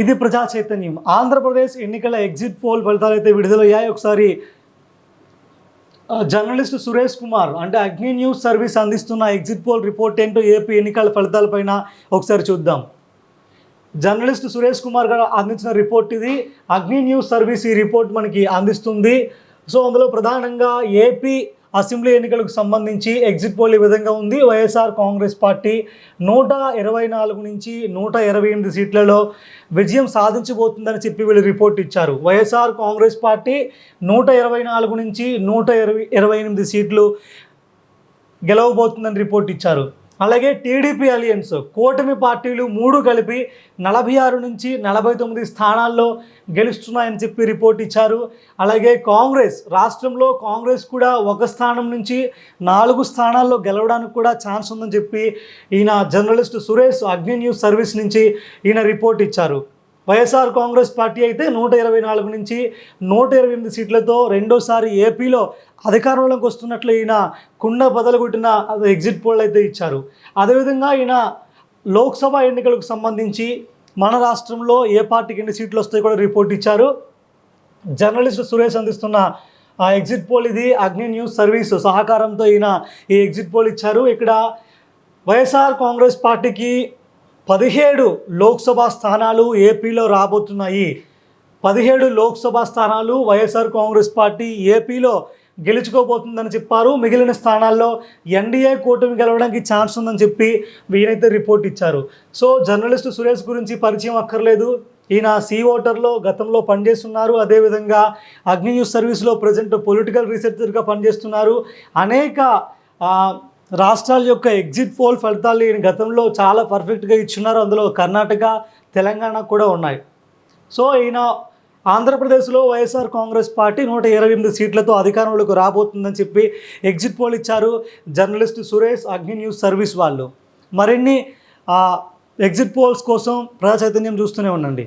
ఇది ప్రజా చైతన్యం. ఆంధ్రప్రదేశ్ ఎన్నికల ఎగ్జిట్ పోల్ ఫలితాలు అయితే విడుదలయ్యాయి. ఒకసారి జర్నలిస్ట్ సురేష్ కుమార్ అంటే అగ్ని న్యూస్ సర్వీస్ అందిస్తున్న ఎగ్జిట్ పోల్ రిపోర్ట్ ఏంటో ఏపీ ఎన్నికల ఫలితాలపైన ఒకసారి చూద్దాం. జర్నలిస్ట్ సురేష్ కుమార్ గారు అందించిన రిపోర్ట్ ఇది. అగ్ని న్యూస్ సర్వీస్ ఈ రిపోర్ట్ మనకి అందిస్తుంది. సో అందులో ప్రధానంగా ఏపీ అసెంబ్లీ ఎన్నికలకు సంబంధించి ఎగ్జిట్ పోల్ ఈ విధంగా ఉంది. వైఎస్ఆర్ కాంగ్రెస్ పార్టీ నూట ఇరవై నాలుగు నుంచి నూట ఇరవై ఎనిమిది సీట్లలో విజయం సాధించబోతుందని చెప్పి వీళ్ళు రిపోర్ట్ ఇచ్చారు. వైఎస్ఆర్ కాంగ్రెస్ పార్టీ నూట ఇరవై నాలుగు నుంచి నూట ఇరవై ఇరవై ఎనిమిది సీట్లు గెలవబోతుందని రిపోర్ట్ ఇచ్చారు. అలాగే టీడీపీ అలియన్స్ కూటమి పార్టీలు మూడు కలిపి నలభై ఆరు నుంచి నలభై తొమ్మిది స్థానాల్లో గెలుస్తున్నాయని చెప్పి రిపోర్ట్ ఇచ్చారు. అలాగే కాంగ్రెస్ రాష్ట్రంలో కాంగ్రెస్ కూడా ఒక స్థానం నుంచి నాలుగు స్థానాల్లో గెలవడానికి కూడా ఛాన్స్ ఉందని చెప్పి ఈయన journalist Suresh Agni news service నుంచి ఈయన రిపోర్ట్ ఇచ్చారు. వైఎస్ఆర్ కాంగ్రెస్ పార్టీ అయితే నూట ఇరవై నాలుగు నుంచి నూట ఇరవై ఎనిమిది సీట్లతో రెండోసారి ఏపీలో అధికారంలోకి వస్తున్నట్లు ఈయన కుండ బదలుగొట్టిన ఎగ్జిట్ పోల్ అయితే ఇచ్చారు. అదేవిధంగా ఈయన లోక్సభ ఎన్నికలకు సంబంధించి మన రాష్ట్రంలో ఏ పార్టీకి ఎన్ని సీట్లు వస్తాయి కూడా రిపోర్ట్ ఇచ్చారు. జర్నలిస్ట్ సురేష్ అందిస్తున్న ఆ ఎగ్జిట్ పోల్ ఇది అగ్ని న్యూస్ సర్వీస్ సహకారంతో ఈయన ఈ ఎగ్జిట్ పోల్ ఇచ్చారు. ఇక్కడ వైఎస్ఆర్ కాంగ్రెస్ పార్టీకి పదిహేడు లోక్సభ స్థానాలు ఏపీలో రాబోతున్నాయి. పదిహేడు లోక్సభ స్థానాలు వైఎస్ఆర్ కాంగ్రెస్ పార్టీ ఏపీలో గెలుచుకోబోతుందని చెప్పారు. మిగిలిన స్థానాల్లో ఎన్డీఏ కూటమి గెలవడానికి ఛాన్స్ ఉందని చెప్పి వీరైతే రిపోర్ట్ ఇచ్చారు. సో జర్నలిస్ట్ సురేష్ గురించి పరిచయం అక్కర్లేదు. ఈయన సీ ఓటర్లో గతంలో పనిచేస్తున్నారు. అదేవిధంగా అగ్ని న్యూస్ సర్వీస్లో ప్రజెంట్ పొలిటికల్ రీసెర్చర్గా పనిచేస్తున్నారు. అనేక రాష్ట్రాల యొక్క ఎగ్జిట్ పోల్ ఫలితాలు ఈయన గతంలో చాలా పర్ఫెక్ట్గా ఇచ్చున్నారు అందులో కర్ణాటక తెలంగాణ కూడా ఉన్నాయి. సో ఈయన ఆంధ్రప్రదేశ్లో వైఎస్ఆర్ కాంగ్రెస్ పార్టీ నూట ఇరవై ఎనిమిది సీట్లతో అధికారంలోకి రాబోతుందని చెప్పి ఎగ్జిట్ పోల్ ఇచ్చారు journalist Suresh Agni news service వాళ్ళు. మరిన్ని ఎగ్జిట్ పోల్స్ కోసం ప్రజా చైతన్యం చూస్తూనే ఉండండి.